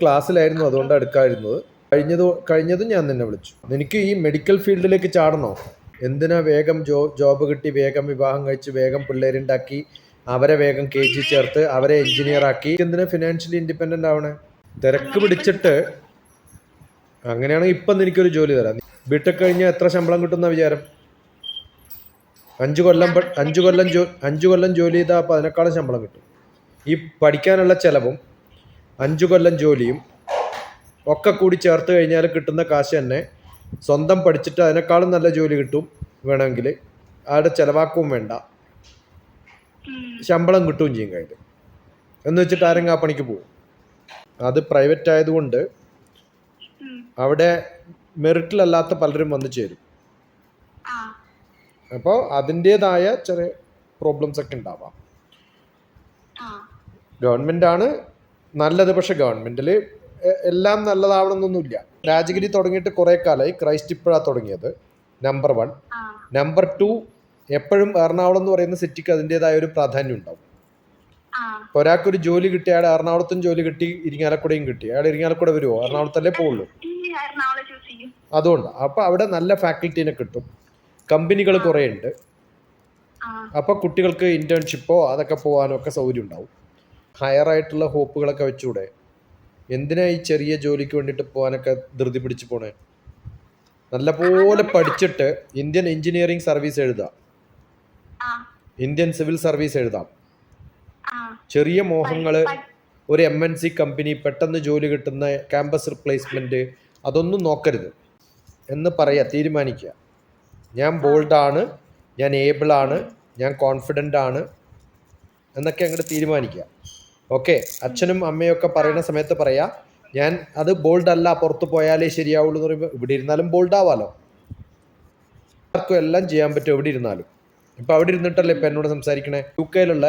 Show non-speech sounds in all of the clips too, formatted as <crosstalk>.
ക്ലാസ്സിലായിരുന്നു അതുകൊണ്ട് എടുക്കാതിരുന്നത് കഴിഞ്ഞത് കഴിഞ്ഞതും ഞാൻ നിന്നെ വിളിച്ചു. എനിക്ക് ഈ മെഡിക്കൽ ഫീൽഡിലേക്ക് ചാടണോ? എന്തിനാ വേഗം ജോ ജോബ് കിട്ടി വേഗം വിവാഹം കഴിച്ച് വേഗം പിള്ളേരുണ്ടാക്കി അവരെ വേഗം കെ ജി ചേർത്ത് അവരെ എഞ്ചിനീയർ ആക്കി? എന്തിനാ ഫിനാൻഷ്യലി ഇൻഡിപെൻഡന്റ് ആവണേ? തിരക്ക് പിടിച്ചിട്ട് അങ്ങനെയാണെങ്കിൽ ഇപ്പം എനിക്കൊരു ജോലി തരാം. ബിടെക് കഴിഞ്ഞാൽ എത്ര ശമ്പളം കിട്ടുന്ന വിചാരം? അഞ്ച് കൊല്ലം അഞ്ചു കൊല്ലം ജോ അഞ്ച് കൊല്ലം ജോലി ചെയ്താൽ അപ്പോൾ അതിനേക്കാളും ശമ്പളം കിട്ടും. ഈ പഠിക്കാനുള്ള ചെലവും അഞ്ച് കൊല്ലം ജോലിയും ഒക്കെ കൂടി ചേർത്ത് കഴിഞ്ഞാൽ കിട്ടുന്ന കാശ് തന്നെ സ്വന്തം പഠിച്ചിട്ട് അതിനേക്കാളും നല്ല ജോലി കിട്ടും വേണമെങ്കിൽ ആടെ ചിലവാക്കവും വേണ്ട. ശമ്പളം കിട്ടുകയും ചെയ്യും കയ്യിൽ എന്ന് വെച്ചിട്ട് ആരെങ്കിലും ആ പണിക്ക് പോകും. അത് പ്രൈവറ്റ് ആയതുകൊണ്ട് അവിടെ മെറിറ്റിലല്ലാത്ത പലരും വന്നു ചേരും. അപ്പോൾ അതിന്റേതായ ചെറിയ പ്രോബ്ലംസ് ഒക്കെ ഉണ്ടാവാം. ഗവൺമെന്റ് ആണ് നല്ലത് പക്ഷെ ഗവൺമെന്റിൽ എല്ലാം നല്ലതാവണമെന്നൊന്നുമില്ല. രാജഗിരി തുടങ്ങിയിട്ട് കുറേ കാലമായി ക്രൈസ്റ്റ് ഇപ്പോഴാണ് തുടങ്ങിയത്. നമ്പർ വൺ നമ്പർ ടു എപ്പോഴും എറണാകുളം എന്ന് പറയുന്ന സിറ്റിക്ക് അതിന്റെതായ ഒരു പ്രാധാന്യം ഉണ്ടാവും. ഇപ്പോൾ ഒരാൾക്കൊരു ജോലി കിട്ടി അയാൾ എറണാകുളത്തും ജോലി കിട്ടി ഇരിങ്ങാലക്കുടയും കിട്ടി. അയാൾ ഇരിങ്ങാലക്കുട വരുമോ എറണാകുളത്തല്ലേ പോവുള്ളൂ? അതുകൊണ്ടാണ് അപ്പോൾ അവിടെ നല്ല ഫാക്കൽറ്റീനെ കിട്ടും. കമ്പനികൾ കുറേ ഉണ്ട് അപ്പോൾ കുട്ടികൾക്ക് ഇന്റേൺഷിപ്പോ അതൊക്കെ പോകാനോ ഒക്കെ സൗകര്യം ഉണ്ടാവും. ഹയർ ആയിട്ടുള്ള ഹോപ്പുകളൊക്കെ വെച്ചുകൂടെ എന്തിനാ ഈ ചെറിയ ജോലിക്ക് വേണ്ടിയിട്ട് പോകാനൊക്കെ ധൃതി പിടിച്ച് പോണേ? നല്ലപോലെ പഠിച്ചിട്ട് ഇന്ത്യൻ എഞ്ചിനീയറിംഗ് സർവീസ് എഴുതാം. ഇന്ത്യൻ സിവിൽ സർവീസ് എഴുതാം. ചെറിയ മോഹങ്ങൾ ഒരു എം എൻ സി കമ്പനി പെട്ടെന്ന് ജോലി കിട്ടുന്ന ക്യാമ്പസ് റിപ്ലേസ്മെന്റ് അതൊന്നും നോക്കരുത് എന്ന് പറയാ തീരുമാനിക്കുക. ഞാൻ ബോൾഡാണ് ഞാൻ ഏബിളാണ് ഞാൻ കോൺഫിഡന്റ് ആണ് എന്നൊക്കെ അങ്ങോട്ട് തീരുമാനിക്കുക. ഓക്കെ അച്ഛനും അമ്മയും ഒക്കെ പറയുന്ന സമയത്ത് പറയാ ഞാൻ അത് ബോൾഡ് അല്ല പുറത്ത് പോയാലേ ശരിയാവുള്ളൂ എന്ന് പറയുമ്പോൾ ഇവിടെ ഇരുന്നാലും ബോൾഡ് ആവാലോ ആർക്കും എല്ലാം ചെയ്യാൻ പറ്റും എവിടെ ഇരുന്നാലും. ഇപ്പൊ അവിടെ ഇരുന്നിട്ടല്ലേ ഇപ്പൊ എന്നോട് സംസാരിക്കണേ? യു കെയിലുള്ള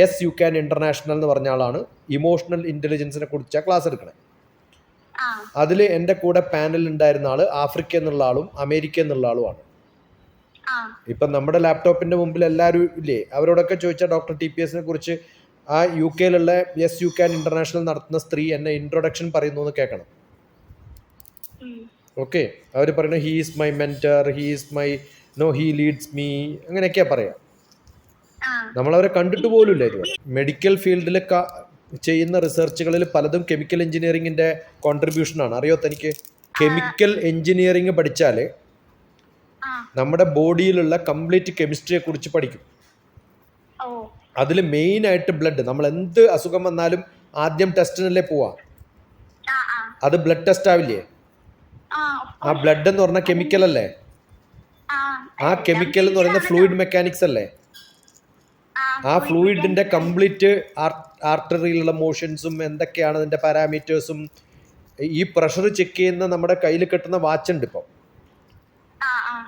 യെസ് യു ക്യാൻ ഇന്റർനാഷണൽ എന്ന് പറഞ്ഞ ആളാണ്. ഇമോഷണൽ ഇന്റലിജൻസിനെ കുറിച്ചാണ് ക്ലാസ് എടുക്കണേ. അതിൽ എന്റെ കൂടെ പാനൽ ഉണ്ടായിരുന്ന ആൾ ആഫ്രിക്ക എന്നുള്ള ആളും അമേരിക്ക എന്നുള്ള ആളുമാണ്. ഇപ്പം നമ്മുടെ ലാപ്ടോപ്പിന്റെ മുമ്പിൽ എല്ലാവരും ഇല്ലേ? അവരോടൊക്കെ ചോദിച്ചാൽ ഡോക്ടർ ടി പി എസിനെ കുറിച്ച് ആ യു കെയിലുള്ള യെസ് യു ക്യാൻ ഇന്റർനാഷണൽ നടത്തുന്ന സ്ത്രീ എന്നെ ഇൻട്രൊഡക്ഷൻ പറയുന്നു എന്ന് കേൾക്കണം. ഓക്കെ അവർ പറയുന്നത് he is my mentor he is my no he leads me അങ്ങനെയൊക്കെയാ പറയാ. നമ്മളവരെ കണ്ടിട്ട് പോലുമില്ല ഇതുവരെ. മെഡിക്കൽ ഫീൽഡിൽ ചെയ്യുന്ന റിസർച്ചുകളിൽ പലതും കെമിക്കൽ എഞ്ചിനീയറിങ്ങിന്റെ കോൺട്രിബ്യൂഷനാണ് അറിയോ തനിക്ക്? കെമിക്കൽ എഞ്ചിനീയറിംഗ് പഠിച്ചാൽ നമ്മുടെ ബോഡിയിലുള്ള കംപ്ലീറ്റ് കെമിസ്ട്രിയെ കുറിച്ച് പഠിക്കും. അതിൽ മെയിനായിട്ട് ബ്ലഡ് നമ്മൾ എന്ത് അസുഖം വന്നാലും ആദ്യം ടെസ്റ്റിനല്ലേ പോവാ? അത് ബ്ലഡ് ടെസ്റ്റ് ആവില്ലേ? ആ ബ്ലഡ് എന്ന് പറഞ്ഞ കെമിക്കൽ അല്ലേ? ആ കെമിക്കൽ എന്ന് പറയുന്ന ഫ്ലൂയിഡ് മെക്കാനിക്സ് അല്ലേ? ആ ഫ്ലൂയിഡിന്റെ കംപ്ലീറ്റ് ആർട്ടറിയിലുള്ള മോഷൻസും എന്തൊക്കെയാണ് അതിന്റെ പാരാമീറ്റേഴ്സും ഈ പ്രഷർ ചെക്ക് ചെയ്യുന്ന നമ്മുടെ കയ്യിൽ കെട്ടുന്ന വാച്ച് ഉണ്ട് ആ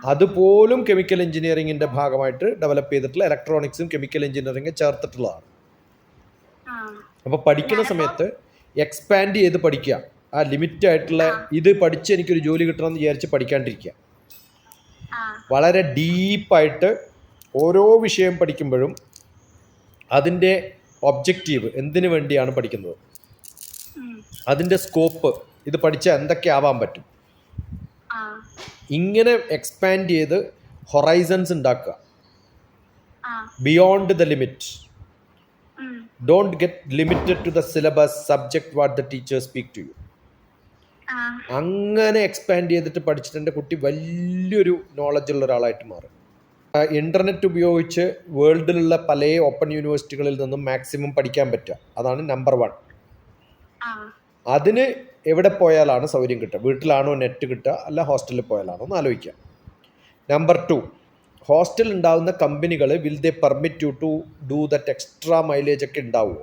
അതുപോലും കെമിക്കൽ എഞ്ചിനീയറിംഗിന്റെ ഭാഗമായിട്ട് ഡെവലപ്പ് ചെയ്തിട്ടുള്ള ഇലക്ട്രോണിക്സും കെമിക്കൽ എഞ്ചിനീയറിംഗ് ചേർത്തിട്ടുള്ളതാണ്. അപ്പോൾ പഠിക്കുന്ന സമയത്ത് എക്സ്പാൻഡ് ചെയ്ത് പഠിക്കുക. ആ ലിമിറ്റ് ആയിട്ടുള്ള ഇത് പഠിച്ച് എനിക്കൊരു ജോലി കിട്ടണമെന്ന് വിചാരിച്ച് പഠിക്കാണ്ടിരിക്കുക. വളരെ ഡീപ്പായിട്ട് ഓരോ വിഷയം പഠിക്കുമ്പോഴും അതിന്റെ ഒബ്ജക്റ്റീവ് എന്തിനു വേണ്ടിയാണ് പഠിക്കുന്നത്. അതിന്റെ സ്കോപ്പ് ഇത് പഠിച്ചാൽ എന്തൊക്കെ ആവാൻ പറ്റും? ഇങ്ങനെ എക്സ്പാൻഡ് ചെയ്ത് ഹൊറൈസൺസ് ഉണ്ടാക്കുക. Beyond the limit. Don't get limited to the syllabus subject what the teacher speak to you അങ്ങനെ എക്സ്പാൻഡ് ചെയ്തിട്ട് പഠിച്ചിട്ടുണ്ട് എന്റെ കുട്ടി വലിയൊരു നോളജ് ഉള്ള ഒരാളായിട്ട് മാറും. ഇന്റർനെറ്റ് ഉപയോഗിച്ച് വേൾഡിലുള്ള പല ഓപ്പൺ യൂണിവേഴ്സിറ്റികളിൽ നിന്നും മാക്സിമം പഠിക്കാൻ പറ്റുക. അതാണ് നമ്പർ വൺ അതിന് എവിടെ പോയാലാണ് സൗകര്യം കിട്ടുക? വീട്ടിലാണോ നെറ്റ് കിട്ടുക? അല്ല ഹോസ്റ്റലിൽ പോയാലാണോ എന്ന് ആലോചിക്കുക. നമ്പർ ടു ഹോസ്റ്റൽ ഉണ്ടാകുന്ന കമ്പനികൾ will they permit you to do that extra mileage ഒക്കെ ഉണ്ടാവുമോ?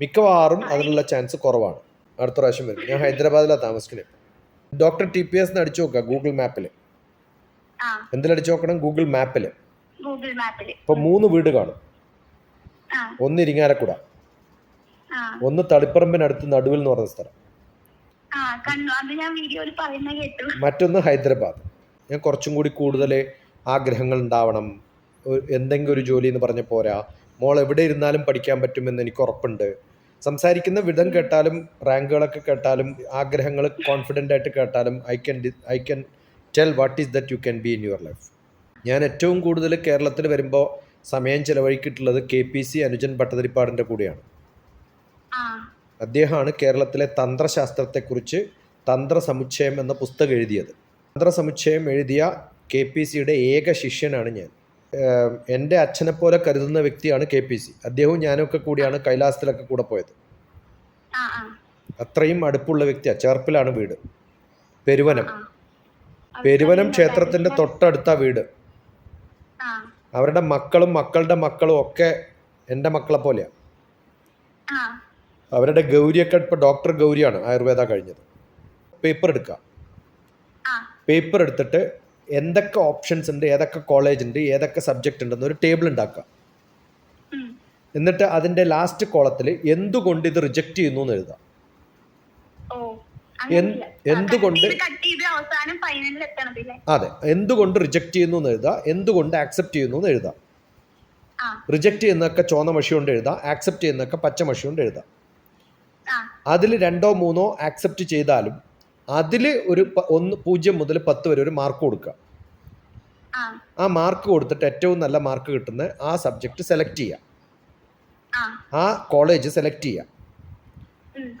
മിക്കവാറും അതിനുള്ള ചാൻസ് കുറവാണ്. അടുത്ത പ്രാവശ്യം വരും. ഞാൻ ഹൈദരാബാദിലാണ് താമസിക്കുന്നത് ഡോക്ടർ ടി പി എസ് അടിച്ചു നോക്കുക ഗൂഗിൾ മാപ്പിൽ എന്തിലടിച്ചു നോക്കണം? ഗൂഗിൾ മാപ്പിൽ ഇപ്പൊ മൂന്ന് വീട് കാണും. ഒന്ന് ഇരിങ്ങാലക്കുട. ഒന്ന് തളിപ്പറമ്പിനടുത്ത് നടുവിൽ എന്ന് പറഞ്ഞ സ്ഥലം. മറ്റൊന്ന് ഹൈദരാബാദ്. ഞാൻ കുറച്ചും കൂടി കൂടുതൽ ആഗ്രഹങ്ങൾ ഉണ്ടാവണം. എന്തെങ്കിലും ഒരു ജോലി എന്ന് പറഞ്ഞ പോരാ. മോൾ എവിടെ ഇരുന്നാലും പഠിക്കാൻ പറ്റുമെന്ന് എനിക്ക് ഉറപ്പുണ്ട്. സംസാരിക്കുന്ന വിധം കേട്ടാലും റാങ്കുകളൊക്കെ കേട്ടാലും ആഗ്രഹങ്ങൾ കോൺഫിഡന്റ് ആയിട്ട് കേട്ടാലും I can I can tell what is that you can be in your life ഞാൻ ഏറ്റവും കൂടുതൽ കേരളത്തിൽ വരുമ്പോൾ സമയം ചിലവഴിക്കിട്ടുള്ളത് കെ പി സി അനുജൻ ഭട്ടതിരിപ്പാടിന്റെ കൂടെയാണ്. അദ്ദേഹമാണ് കേരളത്തിലെ തന്ത്രശാസ്ത്രത്തെക്കുറിച്ച് തന്ത്രസമുച്ചയം എന്ന പുസ്തകം എഴുതിയത്. തന്ത്രസമുച്ചയം എഴുതിയ കെ പി സിയുടെ ഏക ശിഷ്യനാണ് ഞാൻ. എന്റെ അച്ഛനെ പോലെ കരുതുന്ന വ്യക്തിയാണ് കെ പി സി. അദ്ദേഹവും ഞാനൊക്കെ കൂടിയാണ് കൈലാസത്തിലൊക്കെ കൂടെ പോയത്. അത്രയും അടുപ്പുള്ള വ്യക്തിയാണ് ചേർപ്പിലാണ് വീട്. പെരുവനം. പെരുവനം ക്ഷേത്രത്തിന്റെ തൊട്ടടുത്ത വീട്. അവരുടെ മക്കളും മക്കളുടെ മക്കളും ഒക്കെ എന്റെ മക്കളെ പോലെയാണ് അവരുടെ ഗൗരിയൊക്കെ ഇപ്പോൾ ഡോക്ടർ ഗൗരിയാണ് ആയുർവേദ കഴിഞ്ഞത്. പേപ്പർ എടുക്കുക പേപ്പർ എടുത്തിട്ട് എന്തൊക്കെ ഓപ്ഷൻസ് ഉണ്ട് ഏതൊക്കെ കോളേജ് ഉണ്ട് ഏതൊക്കെ സബ്ജക്റ്റ് ഉണ്ടെന്ന് ഒരു ടേബിൾ ഉണ്ടാക്കുക എന്നിട്ട് അതിന്റെ ലാസ്റ്റ് കോളത്തിൽ എന്തുകൊണ്ട് ഇത് റിജക്റ്റ് ചെയ്യുന്നു എന്ന് എഴുതാം? എന്തുകൊണ്ട് അതെ എന്തുകൊണ്ട് റിജക്റ്റ് ചെയ്യുന്നു എന്ന് എഴുതാം എന്തുകൊണ്ട് ആക്സെപ്റ്റ് ചെയ്യുന്നു എന്ന് എഴുതാം. റിജക്റ്റ് ചെയ്യുന്നതൊക്കെ ചുവന്ന മഷി കൊണ്ട് എഴുതാം ആക്സെപ്റ്റ് ചെയ്യുന്നതൊക്കെ പച്ച മഷി കൊണ്ട് എഴുതാം. അതിൽ രണ്ടോ മൂന്നോ ആക്സെപ്റ്റ് ചെയ്താലും അതിൽ ഒരു ഒന്ന് പൂജ്യം മുതൽ പത്ത് വരെ ഒരു മാർക്ക് കൊടുക്കുക. ആ. മാർക്ക് കൊടുത്തിട്ട് ഏറ്റവും നല്ല മാർക്ക് കിട്ടുന്ന ആ സബ്ജക്റ്റ് സെലക്ട് ചെയ്യുക. ആ. കോളേജ് സെലക്ട് ചെയ്യുക.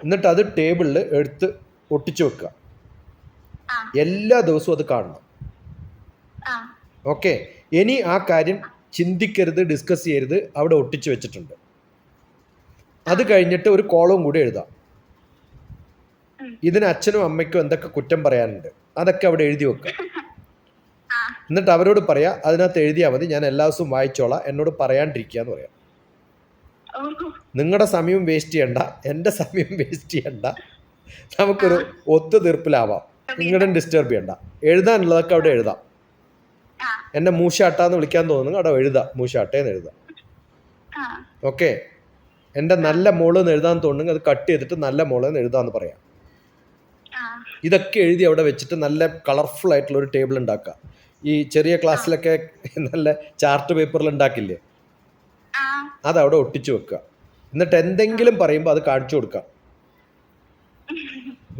എന്നിട്ട് അത് ടേബിളിൽ എടുത്ത് ഒട്ടിച്ചു വെക്കുക. എല്ലാ ദിവസവും അത് കാണണം. ഓക്കെ ഇനി ആ കാര്യം ചിന്തിക്കരുത് ഡിസ്കസ് ചെയ്യരുത്. അവിടെ ഒട്ടിച്ചു വെച്ചിട്ടുണ്ട്. അത് കഴിഞ്ഞിട്ട് ഒരു കോളവും കൂടി എഴുതാം. ഇതിന് അച്ഛനും അമ്മയ്ക്കും എന്തൊക്കെ കുറ്റം പറയാനുണ്ട്? അതൊക്കെ അവിടെ എഴുതി വെക്കുക എന്നിട്ട് അവരോട് പറയാ അതിനകത്ത് എഴുതിയാൽ മതി ഞാൻ എല്ലാ ദിവസവും വായിച്ചോളാം എന്നോട് പറയാണ്ടിരിക്കുക എന്ന് പറയാം. നിങ്ങളുടെ സമയം വേസ്റ്റ് ചെയ്യണ്ട എന്റെ സമയം വേസ്റ്റ് ചെയ്യണ്ട. നമുക്കൊരു ഒത്തുതീർപ്പിലാവാം. നിങ്ങളുടെ ഡിസ്റ്റർബ് ചെയ്യണ്ട. എഴുതാനുള്ളതൊക്കെ അവിടെ എഴുതാം. എന്നെ മൂശാട്ടാന്ന് വിളിക്കാൻ തോന്നുന്നു അവിടെ എഴുതാം. മൂശാട്ടേന്ന് എഴുതാം. ഓക്കെ എന്റെ നല്ല മോൾ എന്ന് എഴുതാൻ തോന്നുന്നെങ്കിൽ അത് കട്ട് ചെയ്തിട്ട് നല്ല മോൾ എന്ന് എഴുതാമെന്ന് പറയാം. ഇതൊക്കെ എഴുതി അവിടെ വെച്ചിട്ട് നല്ല കളർഫുൾ ആയിട്ടുള്ള ഒരു ടേബിൾ ഉണ്ടാക്കുക. ഈ ചെറിയ ക്ലാസ്സിലൊക്കെ നല്ല ചാർട്ട് പേപ്പറിൽ ഉണ്ടാക്കില്ലേ? അത് അവിടെ ഒട്ടിച്ചു വെക്കുക. എന്നിട്ട് എന്തെങ്കിലും പറയുമ്പോൾ അത് കാണിച്ചു കൊടുക്കാം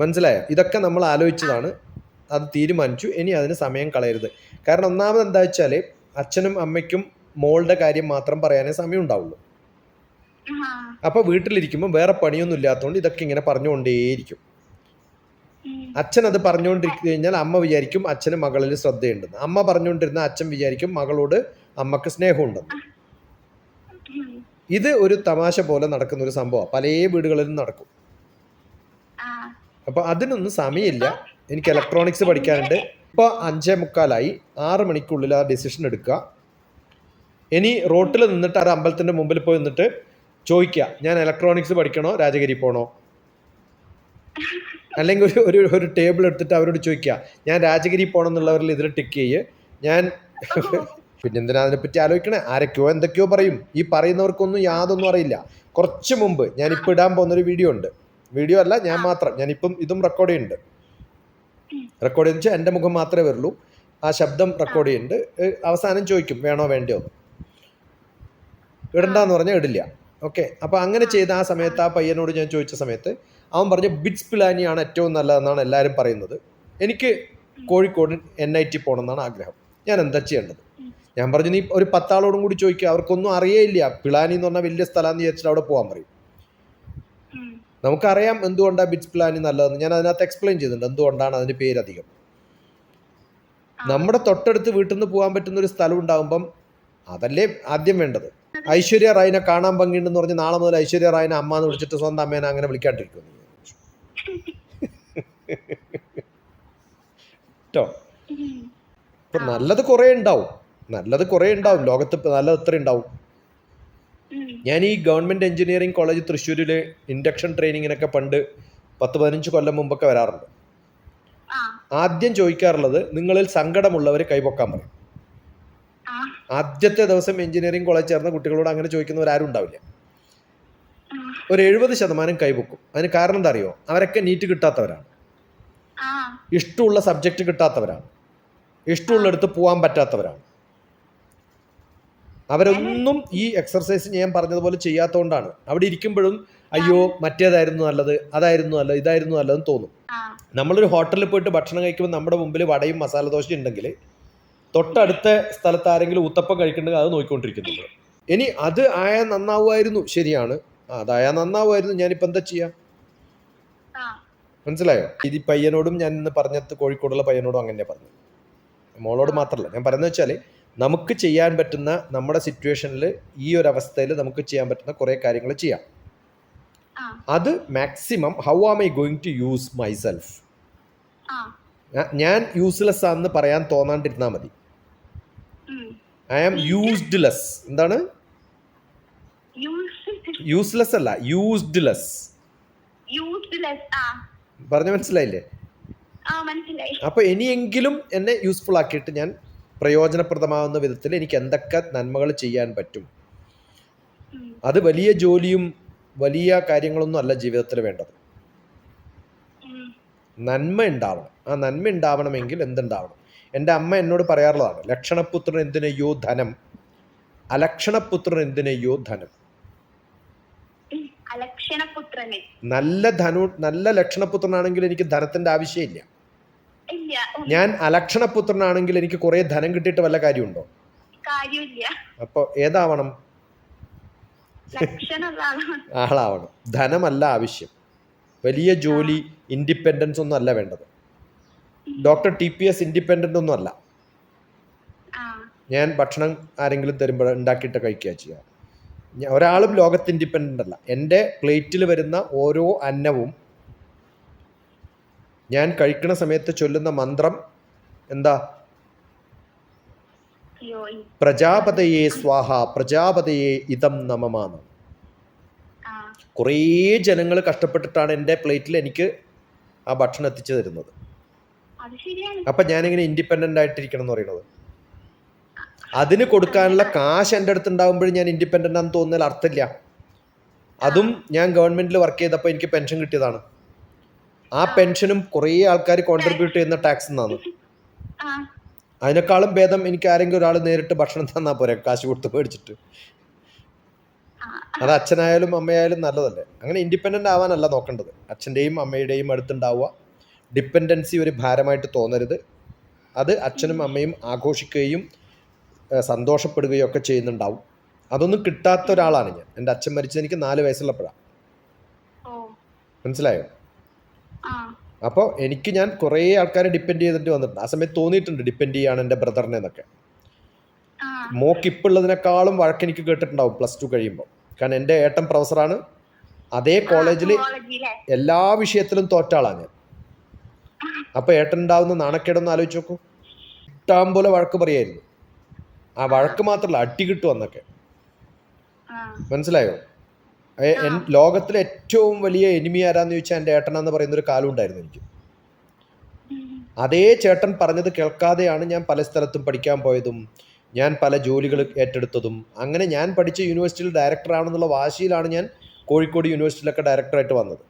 മനസ്സിലായോ? ഇതൊക്കെ നമ്മൾ ആലോചിച്ചതാണ്. അത് തീരുമാനിച്ചു. ഇനി അതിന് സമയം കളയരുത്. കാരണം ഒന്നാമത് എന്താ വെച്ചാൽ അച്ഛനും അമ്മയ്ക്കും മോളുടെ കാര്യം മാത്രം പറയാനേ സമയം ഉണ്ടാവുള്ളൂ അപ്പോൾ വീട്ടിലിരിക്കുമ്പോൾ വേറെ പണിയൊന്നും ഇല്ലാത്തതുകൊണ്ട് ഇതൊക്കെ ഇങ്ങനെ പറഞ്ഞുകൊണ്ടേയിരിക്കും. അച്ഛൻ അത് പറഞ്ഞുകൊണ്ടിരിക്കുക കഴിഞ്ഞാൽ അമ്മ വിചാരിക്കും അച്ഛന് മകളിൽ ശ്രദ്ധയുണ്ടെന്ന്. അമ്മ പറഞ്ഞുകൊണ്ടിരുന്ന അച്ഛൻ വിചാരിക്കും മകളോട് അമ്മയ്ക്ക് സ്നേഹമുണ്ടെന്ന്. ഇത് ഒരു തമാശ പോലെ നടക്കുന്ന ഒരു സംഭവമാണ് പല വീടുകളിലും നടക്കും. അപ്പൊ അപ്പോൾ അതിനൊന്നും സമയമില്ല. എനിക്ക് ഇലക്ട്രോണിക്സ് പഠിക്കാനുണ്ട്. ഇപ്പോൾ അഞ്ചേ മുക്കാലായി. ആറ് മണിക്കുള്ളിൽ ആ ഡിസിഷൻ എടുക്കുക. ഇനി റോട്ടിൽ നിന്നിട്ട് ആ അമ്പലത്തിന്റെ മുമ്പിൽ പോയി നിന്നിട്ട് ചോദിക്കുക ഞാൻ ഇലക്ട്രോണിക്സ് പഠിക്കണോ? രാജഗിരി പോകണോ അല്ലെങ്കിൽ ഒരു ഒരു ഒരു ടേബിൾ എടുത്തിട്ട് അവരോട് ചോദിക്കുക ഞാൻ രാജഗിരി പോകണം എന്നുള്ളവരിൽ ഇതിൽ ടിക്ക് ചെയ്യ്. ഞാൻ <laughs> പിന്നെ എന്തിനാ അതിനെപ്പറ്റി ആലോചിക്കണേ? ആരൊക്കെയോ എന്തൊക്കെയോ പറയും. ഈ പറയുന്നവർക്കൊന്നും യാതൊന്നും അറിയില്ല. കുറച്ച് മുമ്പ് ഞാനിപ്പോൾ ഇടാൻ പോകുന്നൊരു വീഡിയോ ഉണ്ട്. വീഡിയോ അല്ല ഞാൻ മാത്രം. ഞാനിപ്പം ഇതും റെക്കോർഡ് ചെയ്യുന്നുണ്ട്. റെക്കോർഡ് ചെയ്യുന്ന വെച്ചാൽ എന്റെ മുഖം മാത്രമേ വരുള്ളൂ. ആ ശബ്ദം റെക്കോർഡ് ചെയ്യുന്നുണ്ട്. അവസാനം ചോദിക്കും വേണോ വേണ്ടയോ? ഇടണ്ടെന്ന് പറഞ്ഞാൽ ഇടില്ല. ഓക്കെ. അപ്പോൾ അങ്ങനെ ചെയ്ത ആ സമയത്ത് ആ പയ്യനോട് ഞാൻ ചോദിച്ച സമയത്ത് അവൻ പറഞ്ഞ ബിറ്റ്സ് പിലാനിയാണ് ഏറ്റവും നല്ലതെന്നാണ് എല്ലാവരും പറയുന്നത്. എനിക്ക് കോഴിക്കോട് എൻ ഐ ടി പോകണമെന്നാണ് ആഗ്രഹം. ഞാൻ എന്താ ചെയ്യേണ്ടത്? ഞാൻ പറഞ്ഞു നീ ഒരു പത്താളോടും കൂടി ചോദിക്കുക. അവർക്കൊന്നും അറിയേയില്ല. പിളാനി എന്ന് പറഞ്ഞാൽ വലിയ സ്ഥലമാണെന്ന് വിചാരിച്ചിട്ട് അവിടെ പോകാൻ പറയും. നമുക്കറിയാം എന്തുകൊണ്ടാണ് ബിറ്റ്സ് പ്ലാനി നല്ലതെന്ന്. ഞാൻ അതിനകത്ത് എക്സ്പ്ലെയിൻ ചെയ്തിട്ടുണ്ട് എന്തുകൊണ്ടാണ് അതിന്റെ പേരധികം. നമ്മുടെ തൊട്ടടുത്ത് വീട്ടിൽ നിന്ന് പോകാൻ പറ്റുന്ന ഒരു സ്ഥലം ഉണ്ടാകുമ്പം അതല്ലേ ആദ്യം വേണ്ടത്? ഐശ്വര്യ റായിനെ കാണാൻ ഭംഗിയുണ്ടെന്ന് പറഞ്ഞ് നാളെ മുതൽ ഐശ്വര്യ റായിനെ അമ്മ എന്ന് വിളിച്ചിട്ട് സ്വന്തം അമ്മേനെ അങ്ങനെ വിളിക്കാണ്ടിരിക്കുന്നു. കേട്ടോ. ഇപ്പൊ നല്ലത് കുറെ ഉണ്ടാവും. നല്ലത് കുറെ ഉണ്ടാവും. ലോകത്ത് നല്ലത് എത്ര ഉണ്ടാവും. ഞാൻ ഈ ഗവൺമെന്റ് എഞ്ചിനീയറിംഗ് കോളേജ് തൃശ്ശൂരിൽ ഇൻഡക്ഷൻ ട്രെയിനിങ്ങിനൊക്കെ പണ്ട് പത്ത് പതിനഞ്ച് കൊല്ലം മുമ്പൊക്കെ വരാറുണ്ട്. ആദ്യം ചോദിക്കാറുള്ളത് നിങ്ങളിൽ സങ്കടമുള്ളവർ കൈപൊക്കാൻ പറയും. ആദ്യത്തെ ദിവസം എഞ്ചിനീയറിംഗ് കോളേജ് ചേർന്ന കുട്ടികളോട് അങ്ങനെ ചോദിക്കുന്നവർ ആരും ഉണ്ടാവില്ല. ഒരു എഴുപത് ശതമാനം കൈപൊക്കും. അതിന് കാരണം എന്താ അറിയോ? അവരൊക്കെ നീറ്റ് കിട്ടാത്തവരാണ്. ഇഷ്ടമുള്ള സബ്ജക്റ്റ് കിട്ടാത്തവരാണ്. ഇഷ്ടമുള്ളിടത്ത് പോകാൻ പറ്റാത്തവരാണ്. അവരൊന്നും ഈ എക്സർസൈസ് ഞാൻ പറഞ്ഞതുപോലെ ചെയ്യാത്തതുകൊണ്ടാണ് അവിടെ ഇരിക്കുമ്പോഴും അയ്യോ മറ്റേതായിരുന്നു നല്ലത് അതായിരുന്നു നല്ലത് ഇതായിരുന്നു നല്ലതെന്ന് തോന്നും. നമ്മളൊരു ഹോട്ടലിൽ പോയിട്ട് ഭക്ഷണം കഴിക്കുമ്പോൾ നമ്മുടെ മുമ്പിൽ വടയും മസാല ദോശയും ഉണ്ടെങ്കിൽ തൊട്ടടുത്ത സ്ഥലത്ത് ആരെങ്കിലും ഉത്തപ്പം കഴിക്കുന്നുണ്ടെങ്കിൽ അത് നോക്കിക്കൊണ്ടിരിക്കുന്നുണ്ട്. ഇനി അത് ആയാൽ നന്നാവുമായിരുന്നു. ശരിയാണ്. അതായാൽ നന്നാവുമായിരുന്നു. ഞാനിപ്പോൾ എന്താ ചെയ്യാം? ആ മനസ്സിലായോ? ഇത് ഈ പയ്യനോടും ഞാൻ ഇന്ന് പറഞ്ഞത് കോഴിക്കോടുള്ള പയ്യനോടും അങ്ങനെ പറഞ്ഞു മോളോട് മാത്രമല്ല ഞാൻ പറയുന്നത് വെച്ചാൽ നമുക്ക് ചെയ്യാൻ പറ്റുന്ന നമ്മുടെ സിറ്റുവേഷനിൽ ഈ ഒരു അവസ്ഥയിൽ നമുക്ക് ചെയ്യാൻ പറ്റുന്ന കുറേ കാര്യങ്ങൾ ചെയ്യാം. അത് maximum how am I going to use myself ഞാൻ യൂസ്ലെസ് ആണെന്ന് പറയാൻ തോന്നാണ്ടിരുന്നാൽ മതി. ഐ ആം യൂസ്ഡ്ലെസ് എന്താണ്? യൂസ് യൂസ്ലെസ് അല്ല യൂസ്ഡ്ലെസ് പറഞ്ഞ മനസ്സിലായില്ലേ? അപ്പൊ ഇനിയെങ്കിലും എന്നെ യൂസ്ഫുൾ ആക്കിയിട്ട് ഞാൻ പ്രയോജനപ്രദമാവുന്ന വിധത്തിൽ എനിക്ക് എന്തൊക്കെ നന്മകൾ ചെയ്യാൻ പറ്റും? അത് വലിയ ജോലിയും വലിയ കാര്യങ്ങളൊന്നും അല്ല ജീവിതത്തിൽ വേണ്ടത്. നന്മ ഉണ്ടാവണം. ആ നന്മ ഉണ്ടാവണമെങ്കിൽ എന്തുണ്ടാവണം? എന്റെ അമ്മ എന്നോട് പറയാറുള്ളതാണ് ലക്ഷണപുത്രൻ എന്തിനയ്യോ ധനം? അലക്ഷണപുത്രൻ എന്തിനയ്യോ ധനം? നല്ല ധനു നല്ല ലക്ഷണപുത്രനാണെങ്കിൽ എനിക്ക് ധനത്തിന്റെ ആവശ്യമില്ല. ഞാൻ അലക്ഷണപുത്രനാണെങ്കിൽ എനിക്ക് കുറേ ധനം കിട്ടിയിട്ട് വല്ല കാര്യമുണ്ടോ? അപ്പൊ ഏതാവണം? ആളാവണം. ധനമല്ല ആവശ്യം. വലിയ ജോലി ഇൻഡിപെൻഡൻസ് ഒന്നും അല്ല വേണ്ടത്. Doctor T P S independent ഒന്നും അല്ല. ഞാൻ ഭക്ഷണം ആരെങ്കിലും തരുമ്പോൾ ഉണ്ടാക്കിയിട്ട് കഴിക്കുക ചെയ്യുക. ഞാൻ- ഒരാളും ലോകത്ത് ഇൻഡിപെൻഡന്റ് അല്ല. എന്റെ പ്ലേറ്റിൽ വരുന്ന ഓരോ അന്നവും ഞാൻ കഴിക്കുന്ന സമയത്ത് ചൊല്ലുന്ന മന്ത്രം എന്താ? പ്രജാപതയെ സ്വാഹ പ്രജാപതയെ ഇതം നമമാണ് കുറേ ജനങ്ങൾ കഷ്ടപ്പെട്ടിട്ടാണ് എന്റെ പ്ലേറ്റിൽ എനിക്ക് ആ ഭക്ഷണം എത്തിച്ചു തരുന്നത്. അപ്പം ഞാനിങ്ങനെ ഇൻഡിപെൻഡന്റ് ആയിട്ടിരിക്കണം എന്ന് പറയുന്നത്. അതിന് കൊടുക്കാനുള്ള കാശ് എന്റെ അടുത്ത് ഉണ്ടാകുമ്പോഴും ഞാൻ ഇൻഡിപെൻഡന്റ് ആണെന്ന് തോന്നുന്നതിൽ അർത്ഥമില്ല. അതും ഞാൻ ഗവൺമെന്റിൽ വർക്ക് ചെയ്തപ്പോൾ എനിക്ക് പെൻഷൻ കിട്ടിയതാണ്. ആ പെൻഷനും കുറേ ആൾക്കാർ കോൺട്രിബ്യൂട്ട് ചെയ്യുന്ന ടാക്സ് എന്നാണ് അതിനേക്കാളും ഭേദം എനിക്ക് ആരെങ്കിലും ഒരാൾ നേരിട്ട് ഭക്ഷണം തന്നാൽ പോരെ കാശ് കൊടുത്ത് മേടിച്ചിട്ട്. അത് അച്ഛനായാലും അമ്മയായാലും നല്ലതല്ലേ. അങ്ങനെ ഇൻഡിപെൻഡന്റ് ആവാനല്ല നോക്കേണ്ടത്. അച്ഛന്റെയും അമ്മയുടെയും അടുത്തുണ്ടാവുക. ഡിപ്പെൻഡൻസി ഒരു ഭാരമായിട്ട് തോന്നരുത്. അത് അച്ഛനും അമ്മയും ആഘോഷിക്കുകയും സന്തോഷപ്പെടുകയും ഒക്കെ ചെയ്യുന്നുണ്ടാവും. അതൊന്നും കിട്ടാത്ത ഒരാളാണ് ഞാൻ. എന്റെ അച്ഛൻ മരിച്ചത് എനിക്ക് നാല് വയസ്സുള്ളപ്പോഴാണ് മനസ്സിലായോ? അപ്പോൾ എനിക്ക് ഞാൻ കുറേ ആൾക്കാരെ ഡിപ്പെൻഡ് ചെയ്തിട്ട് വന്നിട്ടുണ്ട്. ആ സമയത്ത് തോന്നിയിട്ടുണ്ട് ഡിപ്പെൻഡ് ചെയ്യാണ് എന്റെ ബ്രദറിനെ എന്നൊക്കെ. മോക്ക് ഇപ്പുള്ളതിനേക്കാളും വഴക്ക് എനിക്ക് കേട്ടിട്ടുണ്ടാവും പ്ലസ് ടു കഴിയുമ്പോൾ. കാരണം എന്റെ ഏട്ടൻ പ്രൊഫസറാണ്. അതേ കോളേജിൽ എല്ലാ വിഷയത്തിലും തോറ്റാളാണ് ഞാൻ. അപ്പോൾ ഏട്ടൻ ഉണ്ടാവുന്ന നാണക്കേടൊന്ന് ആലോചിച്ച് നോക്കൂ. ഇഷ്ടം പോലെ വഴക്ക് പറയായിരുന്നു. ആ വഴക്ക് മാത്രമല്ല അടി കിട്ടും അന്നൊക്കെ. മനസ്സിലായോ? ലോകത്തിലെ ഏറ്റവും വലിയ എനിമി ആരാന്ന് ചോദിച്ചാൽ എന്റെ ഏട്ടനാന്ന് പറയുന്ന ഒരു കാലം ഉണ്ടായിരുന്നു എനിക്ക്. അതേ ചേട്ടൻ പറഞ്ഞത് കേൾക്കാതെയാണ് ഞാൻ പല സ്ഥലത്തും പഠിക്കാൻ പോയതും ഞാൻ പല ജോലികൾ ഏറ്റെടുത്തതും അങ്ങനെ ഞാൻ പഠിച്ച യൂണിവേഴ്സിറ്റിയിൽ ഡയറക്ടർ ആണെന്നുള്ള വാശിയിലാണ് ഞാൻ കോഴിക്കോട് യൂണിവേഴ്സിറ്റിയിലൊക്കെ ഡയറക്ടറായിട്ട് വന്നത്.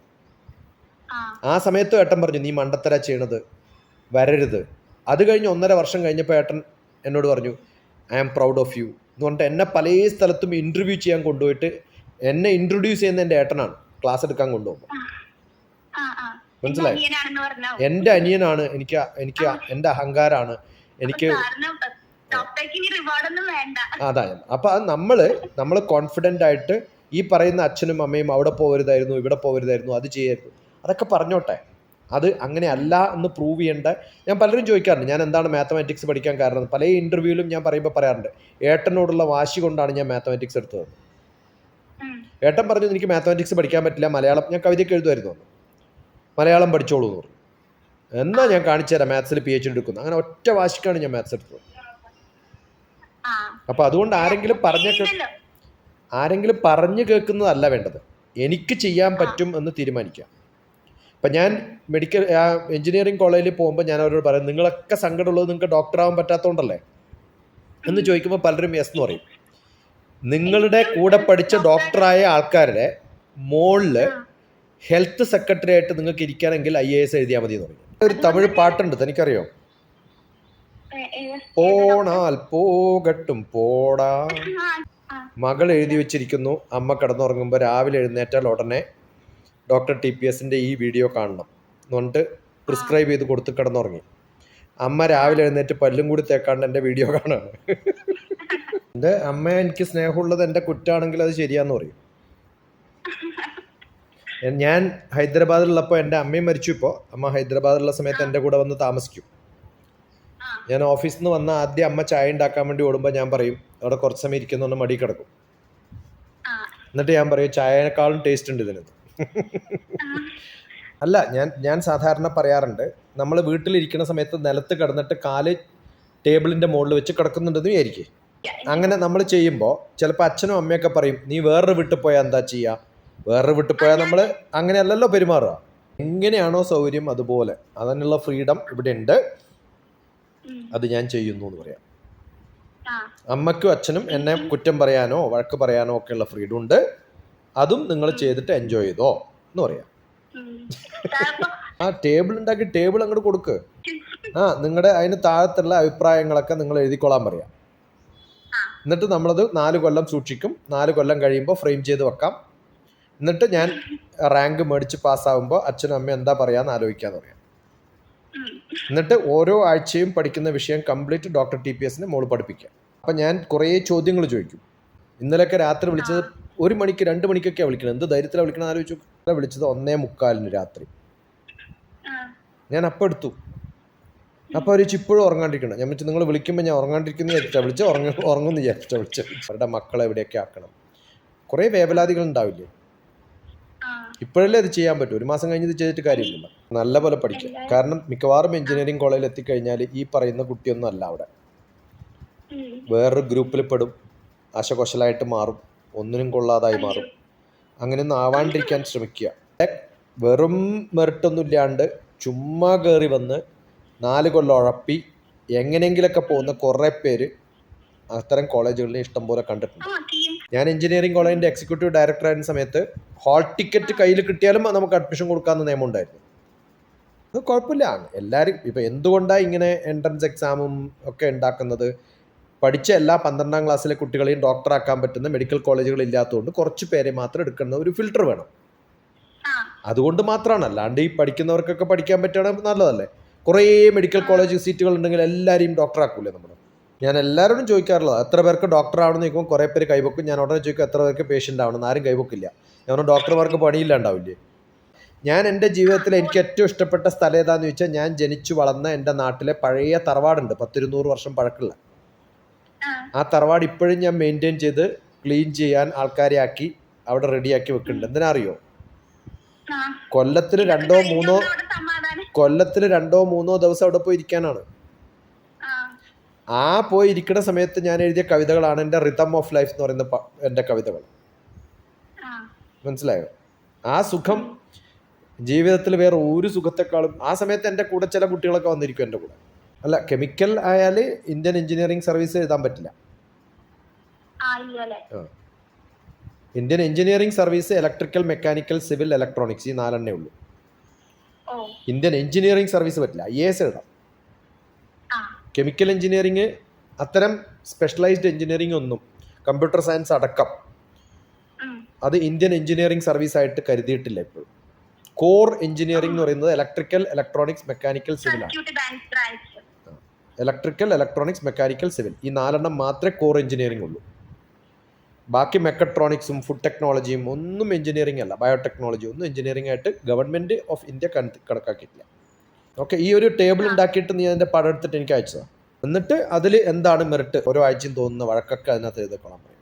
ആ സമയത്ത് ഏട്ടൻ പറഞ്ഞു നീ മണ്ടത്തര ചെയ്യണത് വരരുത്. അത് കഴിഞ്ഞ് ഒന്നര വർഷം കഴിഞ്ഞപ്പോൾ ഏട്ടൻ എന്നോട് പറഞ്ഞു I am proud of you എന്ന് പറഞ്ഞിട്ട് എന്നെ പല സ്ഥലത്തും ഇന്റർവ്യൂ ചെയ്യാൻ കൊണ്ടുപോയിട്ട് എന്നെ ഇൻട്രൊഡ്യൂസ് ചെയ്യുന്ന എന്റെ ഏട്ടനാണ്. ക്ലാസ് എടുക്കാൻ കൊണ്ടുപോകുമ്പോൾ മനസ്സിലായി? എന്റെ എന്റെ അനിയനാണ്. എനിക്ക് എനിക്ക് എന്റെ അഹങ്കാരാണ്. എനിക്ക് അതായത് അപ്പൊ അത് നമ്മൾ നമ്മൾ കോൺഫിഡന്റ് ആയിട്ട് ഈ പറയുന്ന അച്ഛനും അമ്മയും അവിടെ പോകരുതായിരുന്നു ഇവിടെ പോകരുതായിരുന്നു അത് ചെയ്യരുത്. അതൊക്കെ പറഞ്ഞോട്ടെ. അത് അങ്ങനെ അല്ല എന്ന് പ്രൂവ് ചെയ്യേണ്ട. ഞാൻ പലരും ചോദിക്കാറുണ്ട് ഞാൻ എന്താണ് മാത്തമാറ്റിക്സ് പഠിക്കാൻ കാരണം? പല ഇന്റർവ്യൂവിലും ഞാൻ പറയുമ്പോൾ പറയാറുണ്ട് ഏട്ടനോടുള്ള വാശി കൊണ്ടാണ് ഞാൻ മാത്തമാറ്റിക്സ് എടുത്തത്. ഏട്ടൻ പറഞ്ഞു എനിക്ക് മാത്തമാറ്റിക്സ് പഠിക്കാൻ പറ്റില്ല മലയാളം ഞാൻ കവിതയ്ക്ക് എഴുതുമായിരുന്നു. അന്ന്. മലയാളം പഠിച്ചോളൂ എന്ന് പറഞ്ഞു. എന്നാൽ ഞാൻ കാണിച്ചു തരാം മാത്സിൽ പി എച്ച് ഡി എടുക്കുന്നു. അങ്ങനെ ഒറ്റ വാശിക്കാണ് ഞാൻ മാത്സ് എടുത്തത്. അപ്പോൾ അതുകൊണ്ട് ആരെങ്കിലും പറഞ്ഞ കേ ആരെങ്കിലും പറഞ്ഞു കേൾക്കുന്നതല്ല വേണ്ടത്. എനിക്ക് ചെയ്യാൻ പറ്റും എന്ന് തീരുമാനിക്കാം ഇപ്പം ഞാൻ മെഡിക്കൽ എഞ്ചിനീയറിംഗ് കോളേജിൽ പോകുമ്പോൾ ഞാൻ അവരോട് പറയും നിങ്ങളൊക്കെ സങ്കടമുള്ളത് നിങ്ങൾക്ക് ഡോക്ടറാവാൻ പറ്റാത്തതുകൊണ്ടല്ലേ എന്ന് ചോദിക്കുമ്പോൾ പലരും യെസ് എന്ന് പറയും. നിങ്ങളുടെ കൂടെ പഠിച്ച ഡോക്ടറായ ആൾക്കാരുടെ മോളിൽ ഹെൽത്ത് സെക്രട്ടറി ആയിട്ട് നിങ്ങൾക്ക് ഇരിക്കാനെങ്കിൽ ഐ എ എസ് എഴുതിയാൽ മതി എന്ന് പറയും. ഒരു തമിഴ് പാട്ടുണ്ട് തനിക്കറിയോ? പോണാൽ പോകട്ടും പോടാ. ആ, ആ. മകൾ എഴുതി വെച്ചിരിക്കുന്നു അമ്മ കിടന്നുറങ്ങുമ്പോൾ രാവിലെ എഴുന്നേറ്റാൽ ഉടനെ ഡോക്ടർ ടി പി എസിന്റെ ഈ വീഡിയോ കാണണം എന്നുകൊണ്ട് പ്രിസ്ക്രൈബ് ചെയ്ത് കൊടുത്ത് കിടന്നുറങ്ങി. അമ്മ രാവിലെ എഴുന്നേറ്റ് പല്ലും കൂടി തേക്കാണ്ട് എന്റെ വീഡിയോ കാണാണ് എന്റെ അമ്മ എനിക്ക് സ്നേഹമുള്ളത് എന്റെ കുറ്റാണെങ്കിൽ അത് ശരിയാന്ന് പറയും. ഞാൻ ഹൈദരാബാദിലുള്ളപ്പോൾ എന്റെ അമ്മയും മരിച്ചു ഇപ്പോൾ അമ്മ ഹൈദരാബാദിലുള്ള സമയത്ത് എന്റെ കൂടെ വന്ന് താമസിക്കും. ഞാൻ ഓഫീസിൽ നിന്ന് വന്ന ആദ്യം അമ്മ ചായ ഉണ്ടാക്കാൻ വേണ്ടി ഓടുമ്പോൾ ഞാൻ പറയും അവിടെ കുറച്ച് സമയം ഇരിക്കുന്നൊന്ന് മടി കിടക്കും. എന്നിട്ട് ഞാൻ പറയും ചായനേക്കാളും ടേസ്റ്റ് ഉണ്ട് ഇതിനകത്ത്. അല്ല ഞാൻ ഞാൻ സാധാരണ പറയാറുണ്ട് നമ്മൾ വീട്ടിലിരിക്കുന്ന സമയത്ത് നിലത്ത് കിടന്നിട്ട് കാൽ ടേബിളിന്റെ മുകളിൽ വെച്ച് കിടക്കുന്നുണ്ടെന്ന് വിചാരിക്കേ. അങ്ങനെ നമ്മൾ ചെയ്യുമ്പോൾ ചിലപ്പോൾ അച്ഛനും അമ്മയൊക്കെ പറയും നീ വേറൊരു വീട്ടിൽ പോയാൽ എന്താ ചെയ്യുക വേറൊരു വീട്ടിൽ പോയാൽ നമ്മൾ അങ്ങനെയല്ലല്ലോ പെരുമാറുക. എങ്ങനെയാണോ സൗകര്യം അതുപോലെ? അതിനുള്ള ഫ്രീഡം ഇവിടെ ഉണ്ട് അത് ഞാൻ ചെയ്യുന്നു എന്ന് പറയാം. അമ്മയ്ക്കും അച്ഛനും എന്നെ കുറ്റം പറയാനോ വഴക്ക് പറയാനോ ഒക്കെയുള്ള ഫ്രീഡം ഉണ്ട്. അതും നിങ്ങൾ ചെയ്തിട്ട് എൻജോയ് ചെയ്തോ എന്ന് പറയാം. ആ ടേബിൾ ഉണ്ടാക്കി ടേബിൾ അങ്ങോട്ട് കൊടുക്ക്. ആ നിങ്ങളുടെ അതിന് താഴത്തുള്ള അഭിപ്രായങ്ങളൊക്കെ നിങ്ങൾ എഴുതിക്കൊള്ളാൻ പറയാം. എന്നിട്ട് നമ്മളത് നാല് കൊല്ലം സൂക്ഷിക്കും. നാല് കൊല്ലം കഴിയുമ്പോൾ ഫ്രെയിം ചെയ്ത് വെക്കാം. എന്നിട്ട് ഞാൻ റാങ്ക് മേടിച്ച് പാസ്സാവുമ്പോൾ അച്ഛനും അമ്മയും എന്താ പറയാന്ന് ആലോചിക്കാന്ന് പറയാം. എന്നിട്ട് ഓരോ ആഴ്ചയും പഠിക്കുന്ന വിഷയം കംപ്ലീറ്റ് ഡോക്ടർ ടി പി എസിന് മോൾ പഠിപ്പിക്കാം. അപ്പം ഞാൻ കുറേ ചോദ്യങ്ങൾ ചോദിക്കും. ഇന്നലെയൊക്കെ രാത്രി വിളിച്ചത് ഒരു മണിക്ക് രണ്ട് മണിക്കൊക്കെയാണ് വിളിക്കണത് എന്ത് ധൈര്യത്തിലാണ് വിളിക്കണം ആലോചിച്ചു വിളിച്ചത് ഒന്നേ മുക്കാലിന് രാത്രി. ഞാൻ അപ്പം എടുത്തു. അപ്പോൾ അവർ ഇപ്പോഴും ഉറങ്ങാണ്ടിരിക്കണം. ഞാൻ വെച്ചാൽ നിങ്ങൾ വിളിക്കുമ്പോൾ ഞാൻ ഉറങ്ങാണ്ടിരിക്കുന്ന വിചാരിച്ചാൽ വിളിച്ച്. ഉറങ്ങ ഉറങ്ങുന്നു വിചാരിച്ചാൽ വിളിച്ച്. അവരുടെ മക്കളെ എവിടെയൊക്കെ ആക്കണം. കുറേ വേവലാതികൾ ഉണ്ടാവില്ലേ. ഇപ്പോഴല്ലേ അത് ചെയ്യാൻ പറ്റും. ഒരു മാസം കഴിഞ്ഞ് ഇത് ചെയ്തിട്ട് കാര്യമില്ല. നല്ല പോലെ പഠിക്കുക കാരണം മിക്കവാറും എഞ്ചിനീയറിംഗ് കോളേജിൽ എത്തിക്കഴിഞ്ഞാൽ ഈ പറയുന്ന കുട്ടിയൊന്നും അല്ല അവിടെ. വേറൊരു ഗ്രൂപ്പിൽ പെടും. ആശകോശലായിട്ട് മാറും. ഒന്നിനും കൊള്ളാതായി മാറും. അങ്ങനെയൊന്നും ആവാണ്ടിരിക്കാൻ ശ്രമിക്കുക. വെറും മെറിട്ടൊന്നും ഇല്ലാണ്ട് ചുമ്മാ കയറി വന്ന് നാല് കൊല്ലം ഉഴപ്പി എങ്ങനെയെങ്കിലൊക്കെ പോകുന്ന കുറേ പേര് അത്തരം കോളേജുകളിൽ ഇഷ്ടംപോലെ കണ്ടിട്ടുണ്ട്. ഞാൻ എഞ്ചിനീയറിംഗ് കോളേജിന്റെ എക്സിക്യൂട്ടീവ് ഡയറക്ടർ ആയിരുന്ന സമയത്ത് ഹോൾ ടിക്കറ്റ് കയ്യിൽ കിട്ടിയാലും നമുക്ക് അഡ്മിഷൻ കൊടുക്കാമെന്ന് നിയമം ഉണ്ടായിരുന്നു. അത് കുഴപ്പമില്ല. എല്ലാവരും ഇപ്പം എന്തുകൊണ്ടാണ് ഇങ്ങനെ എൻട്രൻസ് എക്സാമും ഒക്കെ ഉണ്ടാക്കുന്നത്? പഠിച്ച എല്ലാ പന്ത്രണ്ടാം ക്ലാസ്സിലെ കുട്ടികളെയും ഡോക്ടറാക്കാൻ പറ്റുന്ന മെഡിക്കൽ കോളേജുകൾ ഇല്ലാത്തതുകൊണ്ട് കുറച്ച് പേരെ മാത്രം എടുക്കുന്ന ഒരു ഫിൽട്ടർ വേണം. അതുകൊണ്ട് മാത്രമാണ്. അല്ലാണ്ട് ഈ പഠിക്കുന്നവർക്കൊക്കെ പഠിക്കാൻ പറ്റുകയാണെങ്കിൽ നല്ലതല്ലേ? കുറേ മെഡിക്കൽ കോളേജ് സീറ്റുകൾ ഉണ്ടെങ്കിൽ എല്ലാവരെയും ഡോക്ടറാക്കൂലേ നമ്മൾ ഞാൻ എല്ലാവരോടും ചോദിക്കാറുള്ളത് എത്ര പേർക്ക് ഡോക്ടർ ആവണമെന്ന് ചോദിക്കുമ്പോൾ കുറേ പേര് കൈവക്കും. ഞാൻ ഉടനെ ചോദിക്കും എത്ര പേർക്ക് പേഷ്യന്റ് ആവണം? ആരും കൈവക്കില്ല. ഞാൻ ഡോക്ടർമാർക്ക് പണിയില്ലാണ്ടാവില്ലേ? ഞാൻ എന്റെ ജീവിതത്തിൽ എനിക്ക് ഏറ്റവും ഇഷ്ടപ്പെട്ട സ്ഥലം ഏതാന്ന് ചോദിച്ചാൽ ഞാൻ ജനിച്ചു വളർന്ന എന്റെ നാട്ടിലെ പഴയ തറവാടുണ്ട്. പത്തിരുന്നൂറ് വർഷം പഴക്കമുള്ള. ആ. തറവാട് ഇപ്പോഴും ഞാൻ മെയിന്റെയിൻ ചെയ്ത് ക്ലീൻ ചെയ്യാൻ ആൾക്കാരെ ആക്കി അവിടെ റെഡിയാക്കി വെക്കുന്നുണ്ട് എന്തിനാ അറിയോ കൊല്ലത്തിൽ രണ്ടോ മൂന്നോ കൊല്ലത്തിൽ കൊല്ലത്തിൽ രണ്ടോ മൂന്നോ ദിവസം അവിടെ പോയി ഇരിക്കാനാണ്. ആ. പോയി ഇരിക്കുന്ന സമയത്ത് ഞാൻ എഴുതിയ കവിതകളാണ് എന്റെ റിതം ഓഫ് ലൈഫ് എന്ന് പറയുന്ന എന്റെ കവിതകൾ. മനസ്സിലായോ? ആ സുഖം ജീവിതത്തിൽ വേറെ ഒരു സുഖത്തെക്കാളും ആ സമയത്ത് എന്റെ കൂടെ ചില കുട്ടികളൊക്കെ വന്നിരിക്കും എന്റെ കൂടെ. അല്ല കെമിക്കൽ ആയാൽ ഇന്ത്യൻ എഞ്ചിനീയറിംഗ് സർവീസ് എഴുതാൻ പറ്റില്ല. Indian engineering service electrical mechanical civil electronics ഈ നാലെണ്ണേ ഉള്ളൂ. ഇന്ത്യൻ എഞ്ചിനീയറിംഗ് സർവീസ് പറ്റില്ല. ഐ എസ് എഴുതാം. കെമിക്കൽ എഞ്ചിനീയറിംഗ് അത്തരം സ്പെഷ്യലൈസ്ഡ് എഞ്ചിനീയറിംഗ് ഒന്നും കമ്പ്യൂട്ടർ സയൻസ് അടക്കം അത് ഇന്ത്യൻ എഞ്ചിനീയറിംഗ് സർവീസ് ആയിട്ട് കരുതിയിട്ടില്ല ഇപ്പോഴും കോർ എഞ്ചിനീയറിംഗ് എന്ന് പറയുന്നത് electrical electronics mechanical civil branch electrical electronics mechanical civil ഈ നാലെണ്ണം മാത്രമേ കോർ എഞ്ചിനീയറിംഗ് ഉള്ളൂ. ബാക്കി മെക്കട്രോണിക്സും ഫുഡ് ടെക്നോളജിയും ഒന്നും എഞ്ചിനീയറിംഗ് അല്ല. ബയോടെക്നോളജി ഒന്നും എഞ്ചിനീയറിംഗ് ആയിട്ട് ഗവൺമെന്റ് ഓഫ് ഇന്ത്യ കണക്കാക്കിയിട്ടില്ല. ഓക്കെ ഈ ഒരു ടേബിൾ ഉണ്ടാക്കിയിട്ട് നീ അതിന്റെ പടം എടുത്തിട്ട് എനിക്ക് അയച്ചതാണ് എന്നിട്ട് അതിൽ എന്താണ് മെറിറ്റ് ഓരോ ആഴ്ചയും തോന്നുന്ന വഴക്കൊക്കെ അതിനകത്ത് എഴുതിക്കൊള്ളാൻ പറ